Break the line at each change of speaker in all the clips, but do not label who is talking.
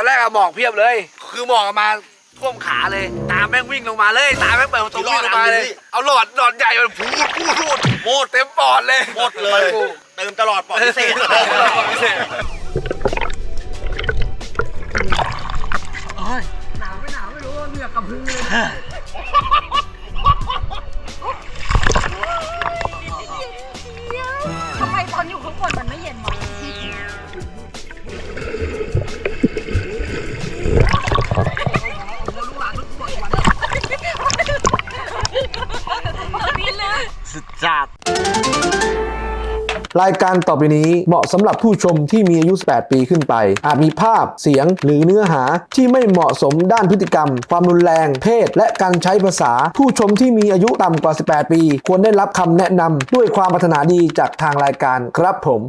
ตอนแรกอะหมอกเพียบเลย คือหมอกอะมาท่วมขาเลย ตามแม่งวิ่งลงมาเลย ตามแม่งเปิดประตูวิ่งลงมาเลย เอาหลอดหลอดใหญ่มันพูดพูดพูดโมดเต็มปอดเลย
หมดเลยเติมตลอดปลอดพิเศษ
หนาวไม่หนาวไม่รู้เหนือกกับพื้นเลย
ทำไมตอนอยู่ข้างบนมันไม่เย็นวะ เลย
จัด
รายการต่อไปนี้เหมาะสำหรับผู้ชมที่มีอายุ 18 ปีขึ้นไป อาจมีภาพ เสียง หรือเนื้อหาที่ไม่เหมาะสมด้านพฤติกรรม ความรุนแรง เพศ และการใช้ภาษา ผู้ชมที่มีอายุต่ำกว่า 18 ปี ควรได้รับคำแนะนำด้วยความปรารถนาดีจากทางรายการครับผม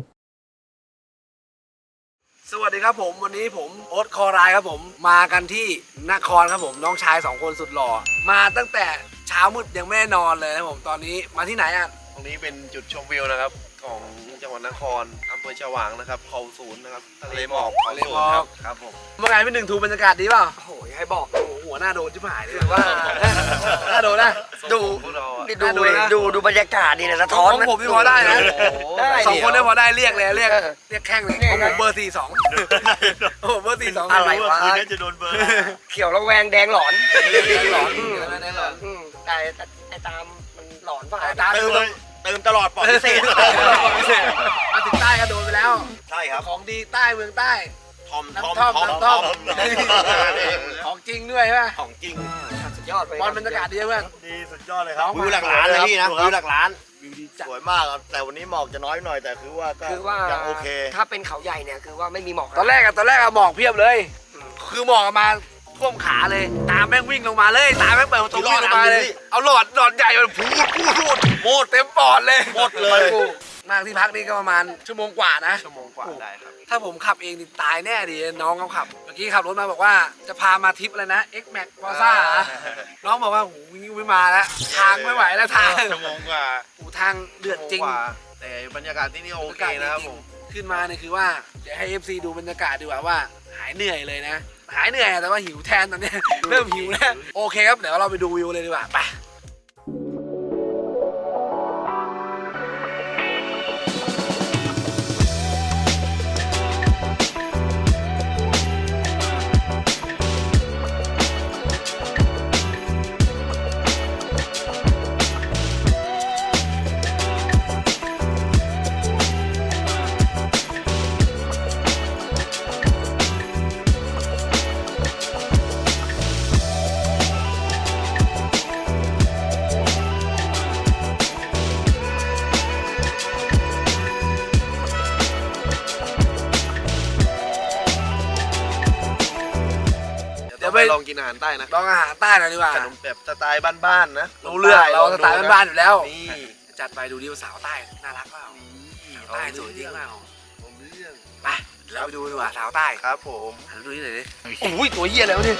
สวัสดีครับผม วันนี้ผมโอ๊ตคอรายครับผม มากันที่นครครับผม น้องชายสองคนสุดหล่อ มาตั้งแต่เช้ามืดยังไม่นอนเลยนะครับผมตอนนี้มาที่ไหนอะ
ตรงนี้เป็นจุดชมวิวนะครับ ของจังหวัดนครอำเภอฉวางนะครับเขาศูนย์นะครับทะเลหมอกเขาศูนย์ครับครับผม
เมื่อไงพี่หนึ่งทูบรรยากาศดีเปล่าโอ้โหให้บอกโอ้โหหัวหน้าโดนชิบหายเลยว่าหน้าโดนนะ
ดู
พวกเราอะ
ดูดูดูบรรยากาศดีนะสะท้อน
ของผมนี่พอได้นะ
ได้
สองคนได้พอได้เรียกเลยเรียกเรียกแข้งเลยของผมเบอร์สี่สองโอ้โหเบอร์สี่สอง
อะไรวะ
คืนนี้จะโดนเบอร์
เขียวระแวงแดงหลอน
หลอนแน่นอน
อืมแต่แต่ไอ้ตามมันหลอนป่ะ
ตาม
เติม เลยเติมตลอดปลอดพิเศษ
มาถึงใต้ก็โดนไปแล้ว
ใช่ครับ
ของดีใต้เมืองใต้
ทอมทอม
น้ำท่อม
ทอม
น้ำท่อม
ทอม
ของจริงด้วยใช่ไหม
ของจริงสุดยอดไป
บอลบรรยากาศดีเพื่อน
ดีสุดยอดเลยครับ
วิวหลักล้านนะพี่นะวิวหลักล้าน
วิวดีสวยมากครับแต่วันนี้หมอกจะน้อยหน่อยแต่คือว่าก็
คือว่า
ยังโอเค
ถ้าเป็นเขาใหญ่เนี่ยคือว่าไม่มีหมอก
ตอนแรกอะตอนแรกอะหมอกเพียบเลย คือหมอกอะมา ท่วมขาเลย ตามแม่งวิ่งลงมาเลย ตามแม่งเปิดประตูวิ่งลงมาเลย เอาหลอดหลอดใหญ่มันพูดพูดพูดโมดเต็มปอดเลย
หมดเลย
มากที่พักนี่ก็ประมาณชั่วโมงกว่านะ
ชั่วโมงกว่าได้ครับ
ถ้าผมขับเองนี่ตายแน่ดิน้องเขาขับ เมื่อกี้ขับรถมาบอกว่าจะพามาทริปอะไรนะ X Max p l a z a น้องบอกว่าโหูวิ่งไม่มาแล้วทางไม่ไหวแล้วทาง
ชั่วโมงกว่า
โอ้ทางเดือดจริง
ชั่วโมกว่าแต่บรรยากาศที่นี่โอเคนะครับผม
ขึ้นมาเนี่ยคือว่าเดี๋ยวให้ FC ดูบรรยากาศดีกว่าว่า หายเหนื่อยเลยนะ หายเหนื่อยแต่ว่าหิวแทนตอนเนี้ยเริ่มหิวแล้วโอเคครับเดี๋ยวเราไปดูวิวเลยดีกว่าไป
ลองกินอาหารใต้นะ
ลองอาหารใต้หน่อยดีกว่า
ขนมแบบสไตล์บ้านๆนะ
รู้เรื่องเราสไตล์บ้านๆอยู่แล้ว
นี่
จัดไปดูดิว่าสาวใต้น่ารักเปล่าสาวใต้สวยจริงเปล่า
ผมเรื่อง
ไปเดี๋ยวเราไปดูดีกว่าสาวใต้
ครับผม
หันดูนี่หน่อยดิโอ้ยตัวเหี้ยแล้วะเนี่ย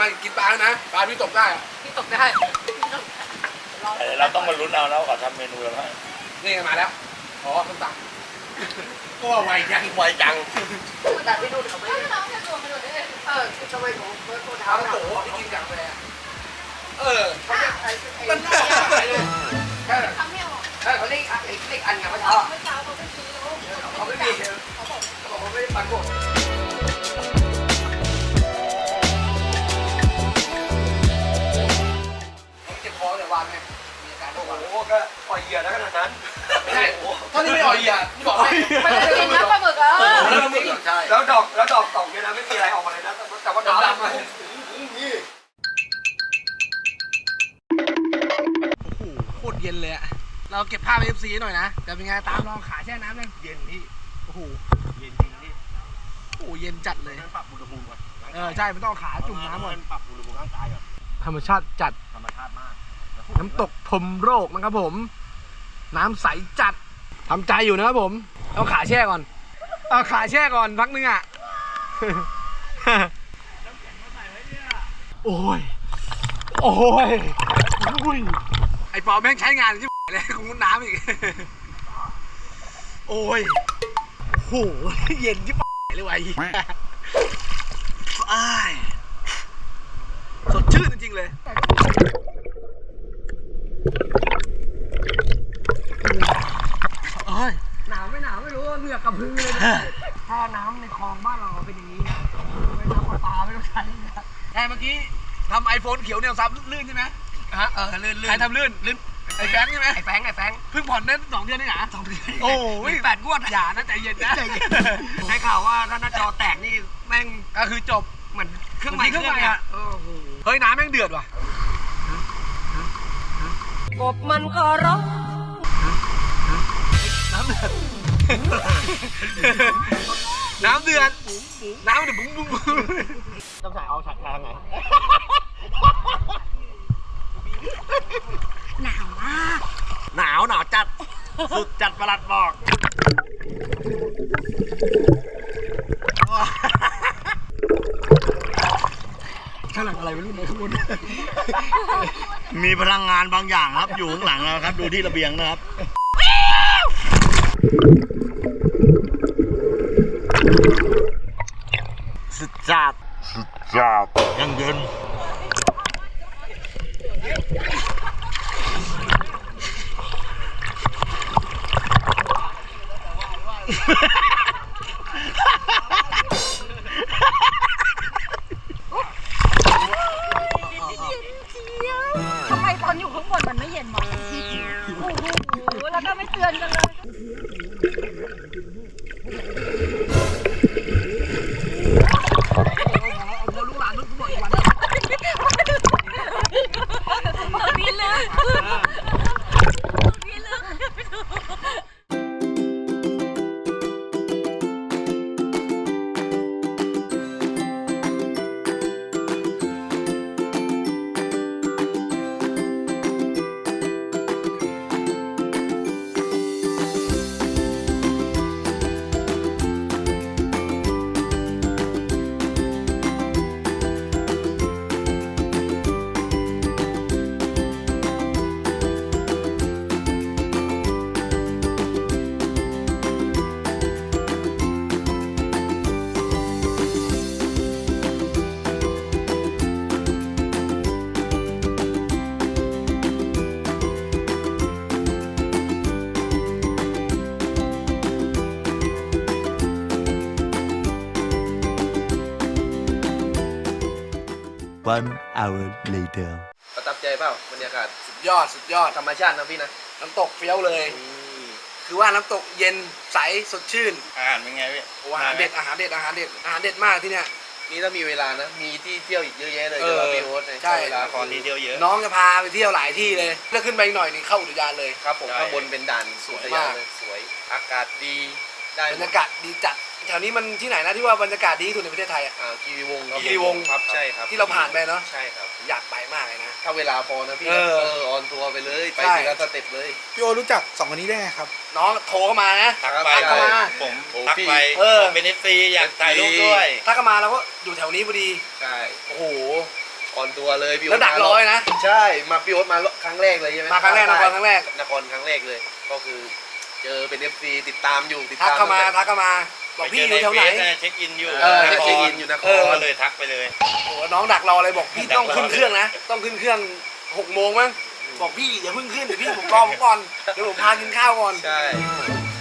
มากินปลาแล้วนะปลาพี่ตกได้อะ
พี่ตกได้
เราต้องมาลุ้นเอาแล้วเขาทำเมนูแล้ว
นี่ไงมาแล้วอ๋อต้นตักก็ว่าไวจัง
ไวจัง
แต่ไปดูเขาไม่น้องจะตัวไปดูได้เออทำไมผมเปิดตัวเท้า
เท้า
หนัก
โตที่กินกาแฟเออ
เขาเรียกไอ้ไอ้
มันน่าขายเลยแค่
ทำไม่ออก
แค่เขาเรียกไอ้เรียกอันไงว่าเท้า
เมื่อเช้าเขาไปซื้อแล้ว
เขาไม่มี
เขาบอก
เขาบอกว่าไม่ได้ปรากฏ กวัน
โอ้ก็ปล่อยเหยื่อแล้วขนาดนั้น
ไม่ใช่ตอนนี้ไม่อ่อยอะที่บอกให้
ไม่ได้กินน้ำปลาหมึกอะ
เริ่มมึกใช่
แล้วดอกแล้วดอกตกเนี่ยนะไม่มีอะไรออกมาเลยนะแต่ว่า
ดำ
ดำ
ดำ
ๆ
มา
อะ
โคตรเย็นเลยอะเราเก็บภาพเอฟซีหน่อยนะแต่เป็นไงตามลองขาแช่น้ำยัง
เย็นพี่
โอ้โห
เย็นจริงพี่
โอ้โหเย็นจัดเลย
ต้องปรับอุณหภูมิก่อน
เออใช่มันต้องเอาขาจุ่มน้ำก่อน
ปรับอุณหภูมิร่างกายก่อน
ธรรมชาติจัด
ธรรมช
น้ำตกพรมโรคนะครับผม น้ำใสจัดทำใจอยู่นะครับผม เอาขาแช่ก่อน เอาขาแช่ก่อนพักนึงอะ โอ้ย โอ้ยอุ้ยไอปอแม่งใช้งานที่เลยของมุดน้ำอีก โอ้ยโหเย็นที่เลยว่ะไอ้เหี้ยอ้ายสดชื่นจริงๆเลย
หนาวไม่หนาวไม่รู้เหงือกกระพือเลยนะถ้าน้ำในคลองบ้านเราเป็นอย่างนี้นะไม่ต้องปลาไม่ต้องใช้นะ
แค่เมื่อกี้ทำไอโฟนเขียวเนี่ยซับลื่นใช่ไหม
ฮะเออลื่นลื่น
ใครทำลื่นลื่นไอแฟงใช่ไหม
ไอ้แฟงไอ้แฟง
เพิ่งผ่อนได้สองเดือนนี่หนา
สองเดือน
โอ้ย
แปดงวด
อย่านะใจเย็นนะ
ใจเย็นใช้ข่าวว่าถ้าหน้าจอแตกนี่แม่ง
ก็คือจบ
เหมือนเครื่องใหม่
เหมือนเครื่องใหม่อะ
โอ้โห
เฮ้ยน้ำแม่งเดือดว่ะ
กบมันก็ร้อง
น้ำเดือด น้ำเดือด น้ำเดือดบุ้งบุ้งบุ้ง
ต้องใส่เอาฉักทางไง
หนาวมาก
หนาวหนาวจัด สุดจัดประหลัดบอก
ข้างหลังอะไรไม่รู้นะข้างบน
มีพลังงานบางอย่างครับ อยู่ข้างหลังนะครับ ดูที่ระเบียงนะครับสุดจัดสุดจัดยังเย็น
ทำ
hour later.
ประทับใจเปล่าบรรยากาศ
สุดยอดสุดยอด
ธรรมชาตินะพี่นะ
น้ำตกเฟี้ยวเลย คือว่าน้ำตกเย็นใสสดชื่น
อาหารเป็นไงพี่
โอ้อาหารเด็ดอาหารเด็ดอาหารเด็ดอาหารเด็ดมากที่เนี่ย
นี่ถ้ามีเวลานะ มีที่เที่ยวอีกเยอะแยะเลย
เออ
เดี๋ยวเราพี่โอ๊ต
ใช่
เวลา
ละครนี้เดียวเยอะ
น้องจะพาไปเที่ยวหลายที่เลยแล้วขึ้นไปอีกหน่อยนี่เข้าอุทยานเลย
ครับผม
ใช่
ข้างบนเป็นด่านสวย
มาก
เลยสวย อากาศดีได้
บรรยากาศดีจัด แถวนี้มันที่ไหนนะที่ว่าบรรยากาศดีที่สุดในประเทศไทยอะ
อ่าคีรีวงศ์ครับ
คีรีวงศ์
ครับใช่ครับ
ที่เราผ่านไปเนาะ
ใช่ครับ
อยากไปมากเลยนะ
ถ้าเวลาพอนะพี่
เออ
เออออนทัวร์ไปเลยไป
ใช่
ทีละสเต็ปเลย
พี่โอรู้จักสองคนนี้ได้ไงครับ
น้องโทรเข้ามานะ
ทัก
ครับ
ไป
ทักเข้ามา
ผม
โอ้
ทัก
พี่
ไป
เออ
ผมเป็นเอฟซีอยากถ่ายรูปด้วย
ถ้าเข้ามาเราก็อยู่แถวนี้พอดี
ใช่
โอ้โห
ออนทัวร์เลยพี่
แล้วดัก
โต
รอเลยนะ
ใช่มาพี่โอ๊ตมาครั้งแรกเลยใช่ไหม
มาครั้งแรกนครครั้งแรก
นครครั้งแรกเลย ก็คือ เจอเป็นเอฟซีติดตามอยู่ติด
ทัก
ตาม
เข้ามา
ตั้งแต่
ทักเข้ามา บอกพี่อยู่แถวไหน
ปเจอใเฟซเช็คอินอยู่
เออ
คร
เช็คอินอยู่นคร
เออ
ก็เลยทักไปเลย
โอ้โหน้องดักรอเลยบอกพี่ต้องขึ้นเครื่องนะ ต้องขึ้นเครื่องหกโมงมั้งบอกพี่อย่าเพิ่งขึ้นเดี๋ยวพี่ผมรอผมก่อนเดี๋ยวผมพากินข้าวก่อน
ใช่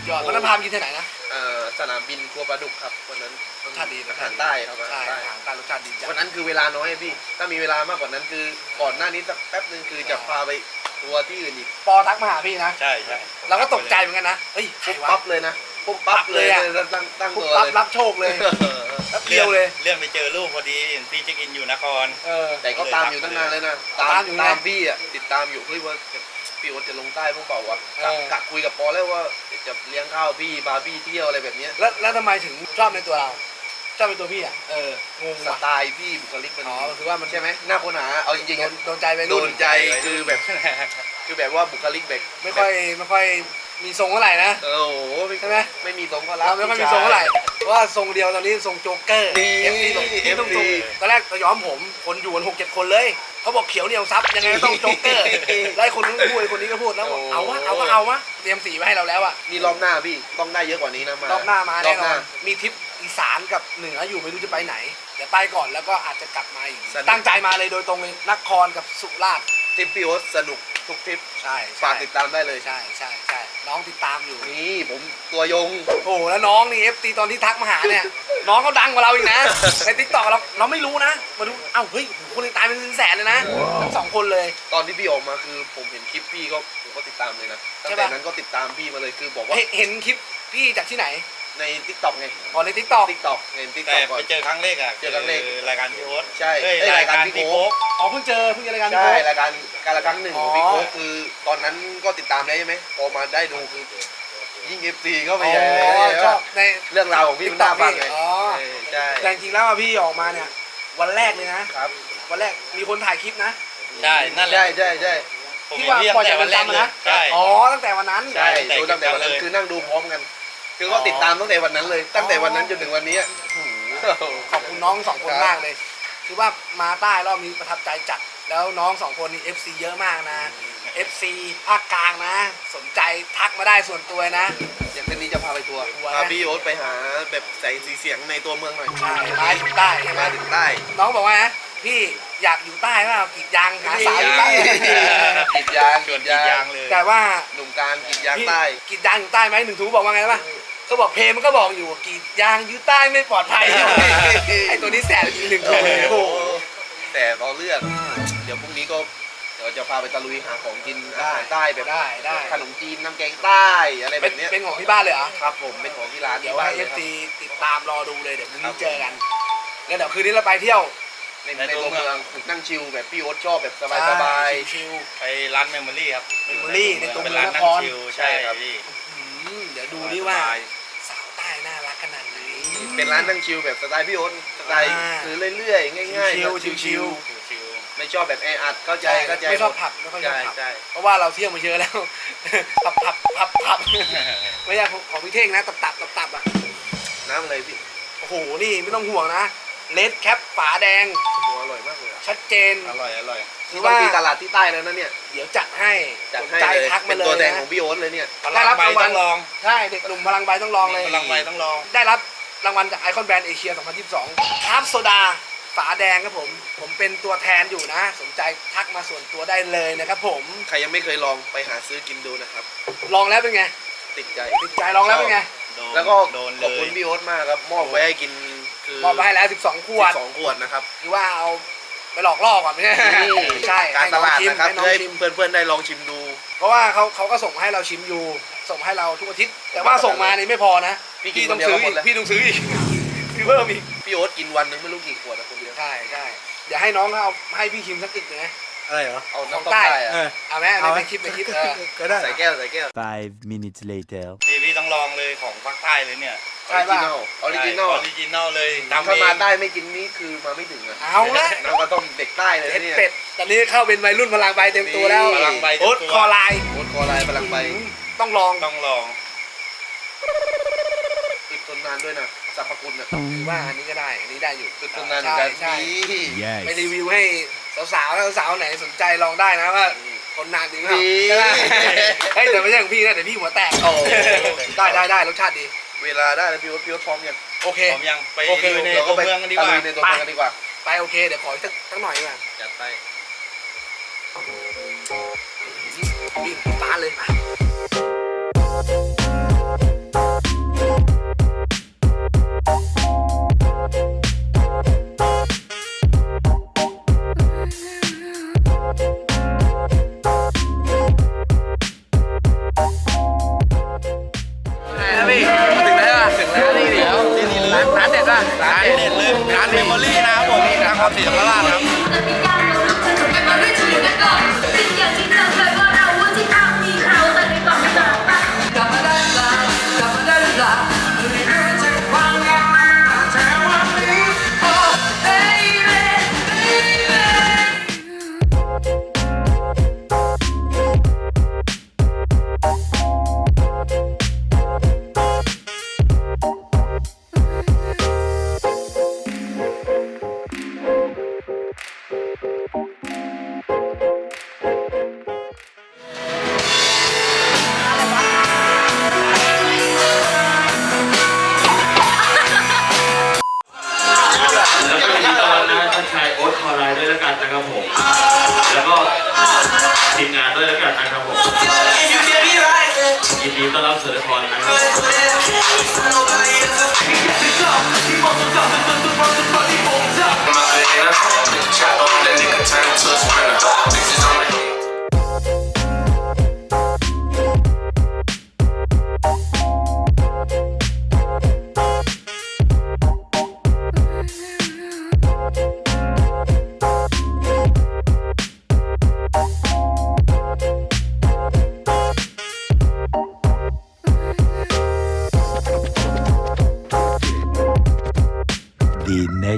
ยอดวันนั้นพาไปกินที่ไหนนะ
เอ่อสนามบินครัวปลาดุกครับวันนั้น
รสชาติดีนะ
อาหารใต้ครับอา
ใช่
หารใต้
อาหารใต้รสชาติดีจั
วัน
ด
นั้นคือเวลาน้อยพี่ ถ้ามีเวลามากกว่านั้นคือก่อนหน้านี้สักแป๊บหนึ่งคือจะพาไปทัวร์ที่อื่นอีก
ปอทักมาหาพี่นะ
ใช่ใช่
เราก็ตกใจเหมือนกันนะเฮ้ยใคร
ปุ๊บ
วะ
ปั๊บเลยนะ ปุ๊บปั๊บเลย
ปั๊บเลยอะ
ตั้งตั้ง
ปุ๊บ
ตัว
ปั๊บ
เลย
รับโชคเลยแป๊บเดียวเลย
เลื่อนไปเจอรูปพอดีเห็นพี่เช็คอินอยู่นคร
เออ
แต่ก็ตามอยู่ตั้งนานเลยนะ
ตามอยู่นะ
ตามพี่อะติดตามอยู่เฮ้ยว่าจะพี่โอ๊ตจะลงใต้พวกเปล่าวะกะ
เออ
กะคุยกับปอแล้วว่าจะเลี้ยงข้าวพี่บาร์บี้เที่ยวอะไรแบบเนี้ย
แล้วแล้วทำไมถึงชอบในตัวเราชอบเป็นตัวพี่อะเอองง
ส
ว่ะ
ไตล์พี่บุคลิกมัน
อ๋อคือว่ามัน
ใช่ไหมหน้าคนหาเอาจริงๆ
โด
อะ
นโดนใจไป
โด
รุ่น
นใจคือแบบ คือแบบว่าบุคลิกแบบ
ไม่ค่อยไม่ค่อย มีทรงเท่าไหร่นะ
เออโอ้โห
ใช่ไหม
ไม่มีทรงก็รั
เราไม่ค่อยมีทรงเท่าไหร่เพราะว่าทรงเดียวตอนนี้ทรงโจ๊กเกอร์
นี่
เอฟซีตรงที่ต้องทรง
FC
ตอนแรกเราย้อมผมคนอยู่กันหกเจ็ดคนเลยเขาบอกเขียวเหนียวซับยังไงก็ต้องโจ๊กเกอร์ไล่คนนู้นพูดไอ้คนนี้ก็พูดแล้วบอกเอาวะเอาก็เอาวะเตรียมสีไว้ให้เราแล้วอะ
นี่รอบหน้าพี่ต้องได้เยอะกว่านี้นะมาร
อบหน้ามา
ร
แน่
อบ
น
ห
อ
น้า
นมีทริปอีสานกับเหนืออยู่ไม่รู้จะไปไหนเดี๋ยวไปก่อนแล้วก็อาจจะกลับมาอีก
สนุก
ตั้งใจมาเลยโดยตรงเลยนครกับสุราษฎร์
ทริปพี่โอ๊ตสนุก ทุกทริป
ใช่
ฝาก
ใช่
ติดตามได้เลย
ใช่ใช่ใช่น้องติดตามอยู่
นี่ผมตัวยง
โอ้โหแล้วน้องนี่เอฟตีตอนที่ทักมาหาเนี่ย น้องเขาดังกว่าเราอีกนะ ในทิกตอกเราเราไม่รู้นะ มาดูเอ้าเฮ้ยคนนี้ตายเป็นแสนเลยนะทั้งสองคนเลย
ตอนที่พี่ออกมาคือผมเห็นคลิปพี่ก็ผมก็ติดตามเลยนะตั้ง
ใช่
แต่
ปะ
นั้นก็ติดตามพี่มาเลยคือบอกว่า
เห็นเห็นคลิปพี่จากที่ไหน
ในทิกตอกไง
อ๋อในทิกตอก
ทิกตอกเห็นทิกต
แต่
อกก่อ
ไป
น
เจอครั้งแรกอะ
เจอครั้งแรก
รายการพี่โอ๊ต
ใช่
เอ้ย
เอ้ย
รายการ
รายการพี่
พี่
โค้
โค้
ก
ก
อ๋อเพิ่งเจอเพิ่งเจอรายการพี่
ใช่
โค้ก
รายการการละครั้งหนึ่งของ
อ๋อ
พี่โค้กคือตอนนั้นก็ติดตามได้ใช่ไหมพอมาได้ดูคือยิ่งเอฟซีก็ไป
อ๋
ใหญ่เลย
อช
ว่า
อบใน
เรื่องราวของพี่มันน่าฟังไง
อ๋อ
เออใช่
แต่จริงๆแล้วอะพี่ออกมาเนี่ย วันแรกเลยนะ
ครับ
วันแรกมีคนถ่ายคลิปนะ
ใช่นั่นแหละ
ใช่ใช่ใช่
ผม
ที่
เห็น
ว่า
พี่
ปล่อย
ตั้งแต่
จาก
วั
เรื
น
อน
แรก
จำ
เล
อะ
ย
นะ
ใช่
อ๋อตั้งแต่วันนั้น
ใช่
แต่
ดูตั้งแต่วันนั้น
เลย
คือนั่งดูพร้อมกัน คือก็ติดตามตั้งแต่วันนั้นเลย ตั้งแต่วันนั้นจนถึงวันนี้อะ
ขอบคุณน้องสองคน
ครับ
มากเลย คือว่ามาใต้รอบนี้ประทับใจจัด แล้วน้องสองคนนี่ FC เยอะมากนะ FC ภาคกลางนะ สนใจทักมาได้ส่วนตัวนะ
อย่างคืนนี้จะพาไปทัวร์
ทัวร์นะ
พาพี่โอ๊ตไปหาแบบแสงสีเสียงในตัวเมืองหน่อย
ใช่มาถึงใต้ใช่ไหม
มาถึงใต้
น้องบอกว่านะพี่อยากอยู่ใต้เปล่ากรีดยางหาสาวอยู่ใต้
กรีดยาง
ชวนกรีดยางเลย
แต่ว่า
หนุ่มการกรีดยาง
พี่
ใต้
กรีดยางอยู่ใต้ไหมหนึ่งทูบอกว่าไงรู้ป่ะ ก็บอกเพลงมันก็บอกอยู่ว่ากรีดยางอยู่ใต้ไม่ปลอดภัย ไอตัวนี้แสบจริงหนึ่งทูเลยโอ้โห
แต่รอเลือกเดี๋ยวพรุ่งนี้ก็เดี๋ยวจะพาไปตะลุยหาของกินอาหารใต้แบบ
ได้ได้
ขนมจีนน้ำแกงใต้อะไรแบ
เป็น
บเนี้ย
เป็นของที่บ้านเลยเหรอ
ครับผมเป็นของที่ร้าน
เดี๋ยว
ที่
ว่า
บ้าน
เอ
เลย
ฟ
ครับ
ซีติดตามรอดูเลยเดี๋ยวพรุ่ง
ครั
นี้
บ
เจอกันแล้วเดี๋ยวคืนนี้เราไปเที่ยว
ใน
ใน
ใน
ตั
ตัวว
เมื
เมื
อ
องงนั่งชิลแบบพี่โอ๊ตชอบแบบสบายสบาย
ชิล
ไปร้านเมมโมรี่ครับ
Memory ในตัวเมื
เป็
อง
นร้าน
น
นั่
ค
ง
ร
ชิลใช่ครับพี่
ๆอืมเดี๋ยวดูดิว่าสาวใต้น่ารักขนาดไหน
เป็นร้านนั่งชิลแบบสไตล์พี่โอ๊ตสไตล์
อ่า
คือเรื่อยๆง่ายๆ
ชิลๆ
ชิ
ชิล
ชิล
ๆไม่ชอบแบบแออัดเข้าใจเข้าใจ
ไม่ชอบผับไม่ค่อยชอบ
ใช่
ผับ
ใช่
เพราะว่าเราเที่ยวมาเยอะแล้ว ผับผับผับผับไม่ใช่ของของพี่เท่งนะตับตับตับตับอะ
น้ำอะไรพี่
โอ้โหนี่ไม่ต้องห่วงนะเลดแคปฝาแดง
หัวอร่อยมากเลยอะ
ชัดเจน
อร่อยอร่อย
คือ
ว่า
ว่า
ที่ตลาดที่ใต้แล้วนะเนี่ย
เดี๋ยวจัดให้
จัด
สน
ให้
ใจ
เลย
ทัก
เป็
มานเลย
ตัวแทน
นะ
ของพี่โอ๊ตเลยเนี่ย
พลังใบต้องลอง
ใช่เด็กหนุ่มพลังใบต้องลองเลย
พลังใบต้องลอง
ได้รับ รางวัลจากไอคอนแบรนด์เอเชีย 2022 ครับโซดาฝาแดงครับผม ผมเป็นตัวแทนอยู่นะ สนใจทักมาส่วนตัวได้เลยนะครับผม
ใครยังไม่เคยลองไปหาซื้อกินดูนะครับ
ลองแล้วเป็นไง
ติดใจ
ติดใจลองแล้วเป็นไง
โดน
แล้วก็
โดน
ข
เล
อบคุ
ย
ณพี่โอ๊ตมากครับมอบไว้ให้กินคือ
มอบมาให้แล้ว 12 ขวด
สองขวดนะครับ
คือว่าเอาไป หลอกล่อก่อนไม่ใช่ใช่
การตลาด
ให้องชิม
นะครับ
ให้น้อง
ให้
ชิม
เพื่อนๆได้ลองชิมดู
เพราะว่าเขาเขาก็ส่งมาให้เราชิมอยู่ ส่งมาให้เราทุกอาทิตย์ แต่ว่าส่งมานี่ไม่พอนะ
พี่กิน
ต้อง
คนเดียว
ซื้อ
ก็หม
อี
ด
ก
แล้ว
พี่ต้องซื้ออีกซื้อเพิ่มอีก
พี่โอ๊ตกินวันหนึงไม่รู้กี่ขวดนะคนเดียว
ใช่ใช่เดี๋ยวให้น้องเขาเอาให้พี่ชิมสักอึกหนึ่งนะ
อะไรเหรอ
เอา
ของ
น้ำต้ม
ใต้
ใต้อะ
เออ
เอาไหม
เอา
เอา
ไหม
ไปคลิปไปคลิปเออ
ก็ได้
ใส่แก้วใส่แก้ว
Five minutes later.
พี่พี่ต้องลองเลยของภาคใต้เลยเนี่ย
ออริจินอลออริจินอล
ออริจินอลเลยทำ
ถ้า
เอ
มางใต้ไม่กินนี่คือมาไม่ถึงอะ
เอาละ
น้ำก็ต้องเด็กใต้เลย
เป็ด
นะเนี่ย
เป็ดตอนนี้เข้าเป็นวัยรุ่นพลังใบเต็มตัวแล้ว
นี่
พลังใบ
โอ๊ตคอไลน์
โอ๊ตคอลายพลังใบ
ต้องลอง
ต้องลอง
ติดทนนานด้วยนะสรรพคุณอะ
ถือว่าอันนี้ก็ได้ อันนี้ได้อยู่
ติดทนนาน
ใช่
กัน
ใช่
นี่
Yes.
ไปรีวิวให้ สาวๆแล้วสาวๆไหนสนใจลองได้นะว่าคนนานจริงเปล่า
นี่
ใช่ไหมเฮ้ยแต่ไม่ใช่ของพี่นะเดี๋ยวพี่หัวแตก
โอ้
ได้ได้ได้รสชาติดี
เวลาได้แล้วพี่โอ๊ตพี่โอ๊ตพร้อมยัง
โอเค
ผมยังไป
โอเค
ดูใน
เรา
ตั
ก็
ว
ไป
เมืองกันดีก
ตะ
ว่า
ลุยในตัวเมืองกันดีกว่า
ไปโอเคเดี๋ยวขออีกสักสักหน่อยดีกว่า
จัดไป
วิ่งตานเลยมาไห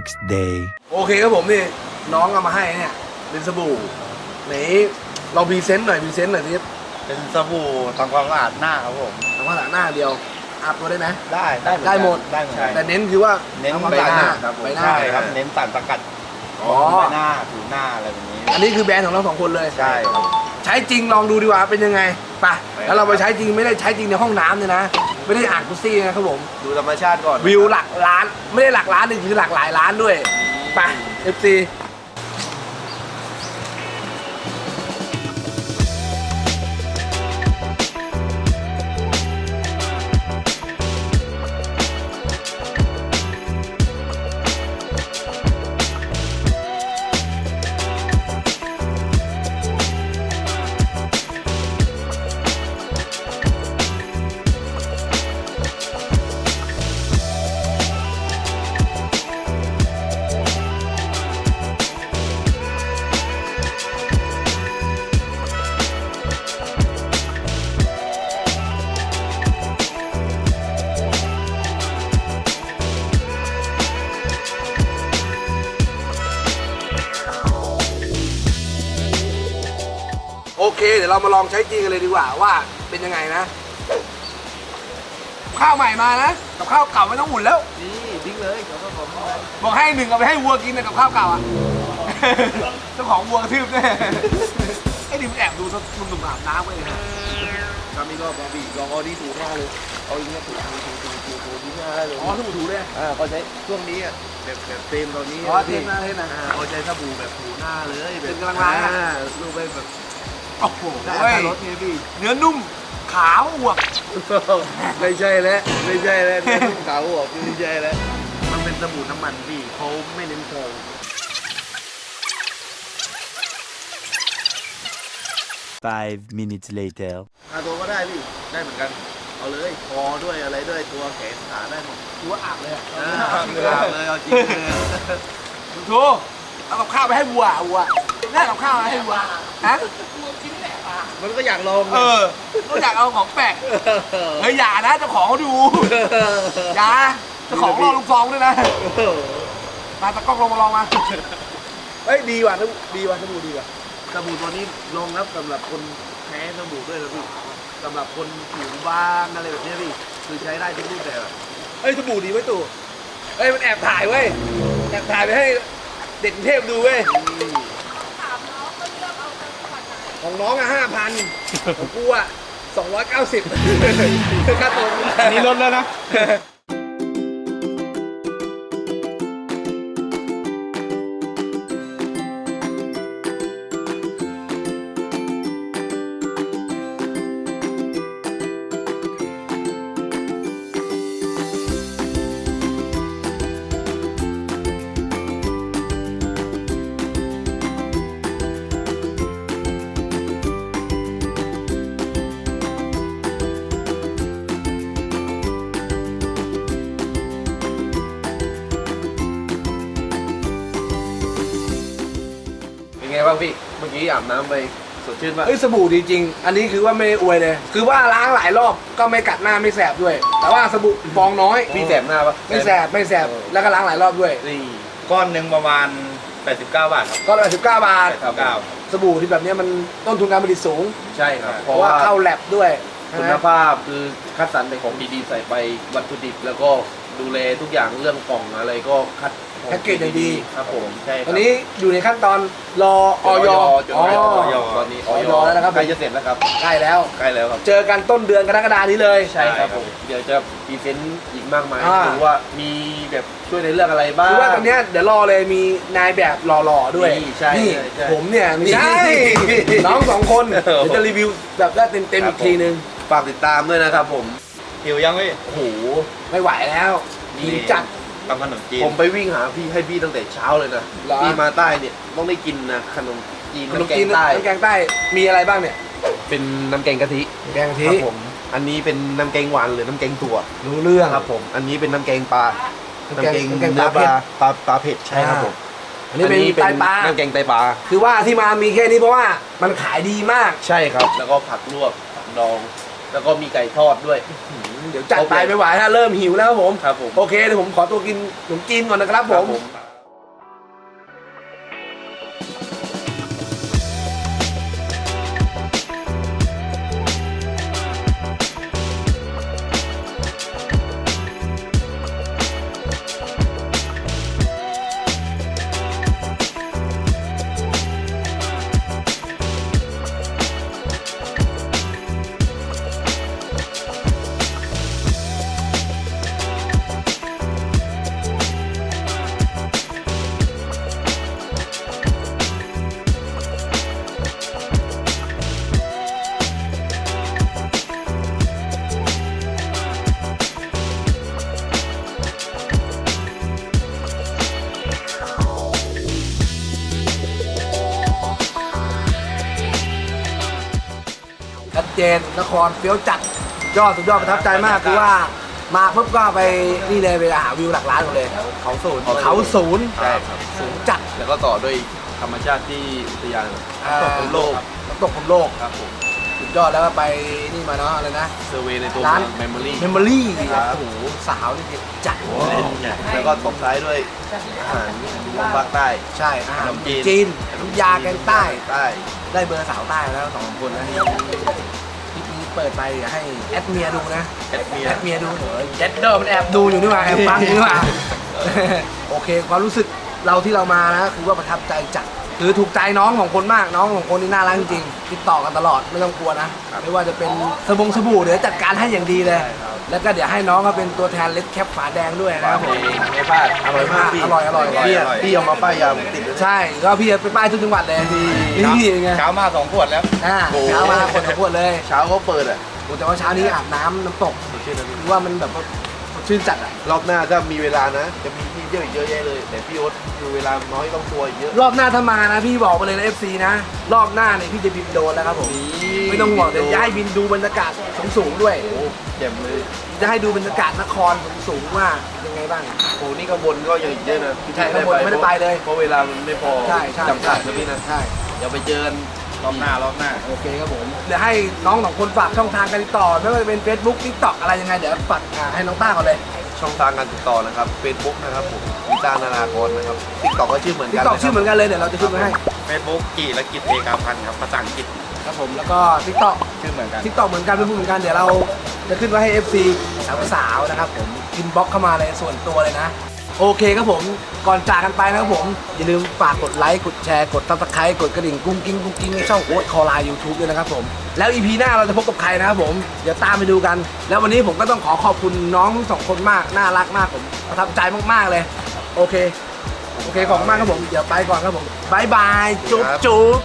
next day.
โอเคครับผมนี่น้องเอามาให้เนี่ยเป็นสบู่ไหนเราพรีเซนต์หน่อยพรีเซนต์หน่อยนี่
เป็นสบู่ทำความสะอาดหน้าครับผม
ทำความสะอาดหน้าเดียวอาบตัวได้ไหม
ได้ได้เอนกัน
ได้หมด
ได้หมด
แต่เน้นคือว่า
เน้น
ทำความ
ใบ
สะอาด
ห
ห
น้า
น้า
ครับผม
ใบหน้า
ใช่ครับเน้นสารสกัด
อ๋อ
ใบหน้าผิวหน้าอะไรแบบนี้
อันนี้คือแบรนด์ของเราสองคนเลย
ใช่ครับ
ใช้จริงลองดูดีกว่าเป็นยังไงไปแล้วเราไปใช้จริงไม่ได้ใช้จริงในห้องน้ำเลยนะ ไม่ได้อ่านกุซี่นะครับผม
ดูธรรมชาติก่อน
วิวหลักล้าน ไม่ได้หลักล้านหนึ่งคือหลักหลายล้านด้วยไป FC โอเค เดี๋ยวเรามาลองใช้จริงกันเลยดีกว่าว่าเป็นยังไงนะข้าวใหม่มานะกับข้าวเก่าไม่ต้องหมุนแล้ว
นี่ทิ้งเลยเดี๋ยวก็ผม
บอกให้หนึ่งเอาไปให้วัวกินนะกับข้าวเก่าอะ เจ้าของวัวกระทืบแน่ไอ้ดิมนแอบดูซะหนุ่มๆอาบน้ำไปเลยนะ
ทำนี่ก็บอบี้ลองเอาดีถูหน้าเลย เอาอย่างเงี้ยถูถูถูถูถูถูที่หน้าได้เลย
อ๋อสบู่ถูเลย
อ่าเขาใช้ช่วงนี้อะแบบแบบเต็มตอนนี้
อ๋อเทมหน้าเทมหน้า
อ่าเขาใช้สบู่แบบถูหน้าเลยแบบ
เป็นกำลังล้างอะ
อ่รูปไปแบบ
โอ้โห
ได้
เฮ้ย
รถไงพี่
เนื้อนุ่มขาวอวบ
ไม่ใช่แล้วไม่ใช่แล้วไม่ใช่ขาวออกไม่ใช่แล้วมันเป็นสบู่น้ำมันพี่เขาไม่เน้นโครง
Five minutes later.
อาตัวก็ได้พี่ ได้เหมือนกัน เอาเลยคอด้วยอะไรด้วยตัวแขนขาได้หมด
ดูว่าอาบเลยอะ
อ่าเอาเลยเอาจริงเลย
ดูทูเอากับข้าวไปให้วัววัวแน่กับข้าวไปให้วัว ฮะ
มันก็อยากลอง
เออต้องอยากเอาของแปลกเฮ้ยอย่านะเจ้าของเขาดูอย่าเจ้าของรอลูกซองด้วยนะมาตะกล้องลงมาลองมาเฮ้ยดีว่ะดีว่ะสบู่ดีว่ะ
สบู่ตัวนี้ลงครับสำหรับคนแพ้สบู่ด้วยนะพี่สำหรับคนผิวบางอะไรแบบเนี้ยพี่คือใช้ได้ทุกรูปแบบอะ
เฮ้ยสบู่ดีไว้ยตู่เฮ้ยมันแอบถ่ายเว้ยแอบถ่ายไปให้เด็กกรุงเทพดูเว้ย ของน้องอะห้าพันของกูอะสองร้อยเก้าสิบค่าตัวนี่ลดแล้วนะ
ไงบ้างพี่ เมื่อกี้อาบน้ำไปสดชื่นป่ะ
เอ้ยสบู่ดีจริง อันนี้คือว่าไม่ได้อวยเลย คือว่าล้างหลายรอบก็ไม่กัดหน้าไม่แสบด้วย แต่ว่าสบู่ฟองน้อย
พี่แสบหน้าปะ
ไม่แสบไม่แสบแล้วก็ล้างหลายรอบด้วย
นี่
ก้อนหนึ่งประมาณ 89 บาทครับ
ก็ร้อยสิบเก้าบาท
89
สบู่ที่แบบเนี้ยมันต้นทุนการผลิตสูง
ใช่ครับ
เพราะว่าเข้าแลบด้วย
คุณภาพคือคัดสรรในของดีๆใส่ไปวัตถุดิบ แล้วก็ดูแลทุกอย่างเรื่องกล่องอะไรก็คัดของ
แพ็กเกจอย่างดี
ครับผมใช่ครับ
ตอนนี้อยู่ในขั้นตอนรอออย
จดหมายออยตอนนี้ออย
ออยแล้วนะครับ
ใกล้จะเสร็จแล้วครับ
ใกล้แล้ว
ใกล้แล้วครับ
เจอกันต้นเดือนกรกฎานี้เลย
ใช่ครับผมเดี๋ยวจะพรีเซนต์อีกมากมาย
อ่า
ดูว่ามีแบบช่วยในเรื่องอะไรบ้าง
คือว่าตอนเนี้ยเดี๋ยวรอเลยมีนายแบบหล่อๆด้วย
นี่ใช่
นี่
ใช่ใช่
ผมเนี่ยไม่ใช่
นี่
น้องสองคน
เออ
เดี๋ยวจะรีวิวแบบได้เต็มๆอีกทีนึง
ฝากติดตามด้วยนะครับผม
หิวยังพี่
โอ้โหไม่ไหวแล้วดีจัด
ทำขนมจีน
ผมไปวิ่งหาพี่ให้พี่ตั้งแต่เช้าเลยนะ
เหรอ
พี่มาใต้เนี่ยต้องได้กินนะขนมจีน
ขนม
น้ำแก
จีน
งใต้
น้ำแกงใต้มีอะไรบ้างเนี่ย
เป็นน้ำแกงกะทิ
แกง
ค
ที
รับผม อันนี้เป็นน้ำแกงหวานหรือน้ำแกงถั่ว
รู้เรื่อง
ครับผม อันนี้เป็นน้ำแกงปลา
น้ำแกงน้ำแกงป
เนื้
ลา
อป
เผ็ด
ลาปลาปลาเผ็ดใช่ครับผม
อันนี้เป็นไตปลา
น้ำแกงไตปลา
คือว่าที่มามีแค่นี้เพราะว่ามันขายดีมาก
ใช่ครับ แล้วก็ผักลวกผักดอง แล้วก็มีไก่ทอดด้วย
เดี๋ยวจัดไปไม่ไหวฮะเริ่มหิวแล้วครับผม
ครับผม
โอเคเดี๋ยวผมขอตัวกินขนมจีนก่อนนะครับผมชัด เจนนครเฟี้ยวจัดยอดสุดยอดประทับใจมากคือว่ามาปุ๊บก็ไปนี่เลยไปหาวิวหลักล้านหมดเลย
เขาศูนย์
เขาศูนย์
ใช่ครับ
สูงจัด
แล้วก็ต่อด้วยธรรมชาติที่อุทยาน
อ่า
ตกของโลก
น้ำตกของโลก
ครับผม
สุดยอดแล้วก็ไปนี่มาเนาะอะไรนะ
เซอร์เวย์ในตัว
ร้าน
เมมโมรี่
เมมโมรี่
ครับ
โอ้โหสาวนี่เด็ดจัด
แล้วก็ตบท้ายด้วยอาหารของภาคใต้
ใช่อาหาร
ขนมจีน
จีนน้ำยาแกงใต้
ใต้
ได้เบอร์สาวใต้แล้วสองคนนะคลิปนี้ เปิดไปอย่าให้แอดเมียดูนะ
แอดเมีย
แอดเมียดูเถอะเจ็ดเดอร์มันแอบดูอยู่นี่หว่าแอบฟังอยู่นี่หว่า โอเคความรู้สึกเราที่เรามานะคือว่าประทับใจจัด คือถูกใจน้องของคนมากน้องของคนนี่น่ารักจริงๆติดต่อกันตลอดไม่ต้องกลัวนะไม่ว่าจะเป็นสบงสบู่เดี๋ยวจัดการให้อย่างดีเลย แล้วก็เดี๋ยวให้น้องก็เป็นตัวแทนเล็ดแคปฝาแดงด้วยนะครับผม
ไม่พลาดอร่อยมากพี่
อร่อยอร่อย
พี่อะพี่เอามาป้ายยาผมติดเลย
ใช่ก็พี่จะไปป้ายทุกจังหวัดเลยนี่ไง
เช้ามาสองขวดแล้ว
อ่าเช้ามาคนละขวดเลย
เช้าก็เปิดอะ
โอ้แต่ว่าเช้านี้อาบน้ำน้ำตกคือว่ามันแบบว่าสดชื่นจัดอะ
รอบหน้าถ้ามีเวลานะจะมีที่ เที่ยวอีกเยอะแยะเลย แต่พี่โอ๊ตคือเวลาน้อยต้องตัวอีกเยอะ
รอบหน้าถ้ามานะพี่บอกไปเลยนะ FC นะ รอบหน้าเนี่ยพี่จะบินโดรนแล้วครับผม ไม่ต้องห่วงเดี๋ยวจะให้บินดูบรรยากาศสูงๆด้วย
โอ้เจ็บเลย
จะให้ดูบรรยากาศนครสูงๆว่ายังไงบ้าง
โอ้นี่ข้างบนก็ยังอีกเยอะนะ
ใช่ข้างบนไม่ได้ไปเลย
เพราะเวลามันไม่พอ
ใช่ใช่
จำกัดนะพี่นะ
ใช่
เดี๋ยวไปเจอกัน
รอบหน้ารอบหน้า
โอเคครับผม เดี๋ยวให้น้องสองคนฝากช่องทางการติดต่อ ไม่ว่าจะเป็น Facebook TikTok อะไรยังไง เดี๋ยวฝากอ่าให้น้องต้าก่อนเลย
ช่องทางการติดต่อนะครับ Facebook นะครับผมวิตานานากรนะครับติ๊กต็อกก็ชื่อเหมือน
ทิก
กัน
ตอก
นะค
ชื่
รั
อบเหมือนกันเลย เดี๋ยวเราจะขึ้นไว้ให้
เฟซบุ๊กกี่ละกิจเอกาพันธ์ครับภาษาอังกฤษ
ครับผม แล้วก็ทิกตอก
ชื่อเหมือนกัน
ทิกตอกเหมือนกันเป็นผู้เหมือนกัน เดี๋ยวเราจะขึ้นไว้ให้ FC สาวๆนะครับผม อินบ็อกเข้ามาเลยส่วนตัวเลยนะ โอเคครับผมก่อนจากกันไปนะครับผม อย่าลืมฝากกดไลค์กดแชร์กดซับสไครต์กดกระดิ่งกุ้งกิ้งกุ้งกิ้งในช่องโอ๊ตคอไลน์ยูทูบด้วยนะครับผม แล้วอีพีหน้าเราจะพบกับใครนะครับผม เดี๋ยวตามไปดูกัน แล้ววันนี้ผมก็ต้องขอขอบคุณน้องทั้งสองคนมาก น่ารักมากผมประทับใจมากๆเลย โอเค โอเคขอบคุณมากครับผม เดี๋ยวไปก่อนครับผมบายบายจุ๊บจุ๊บ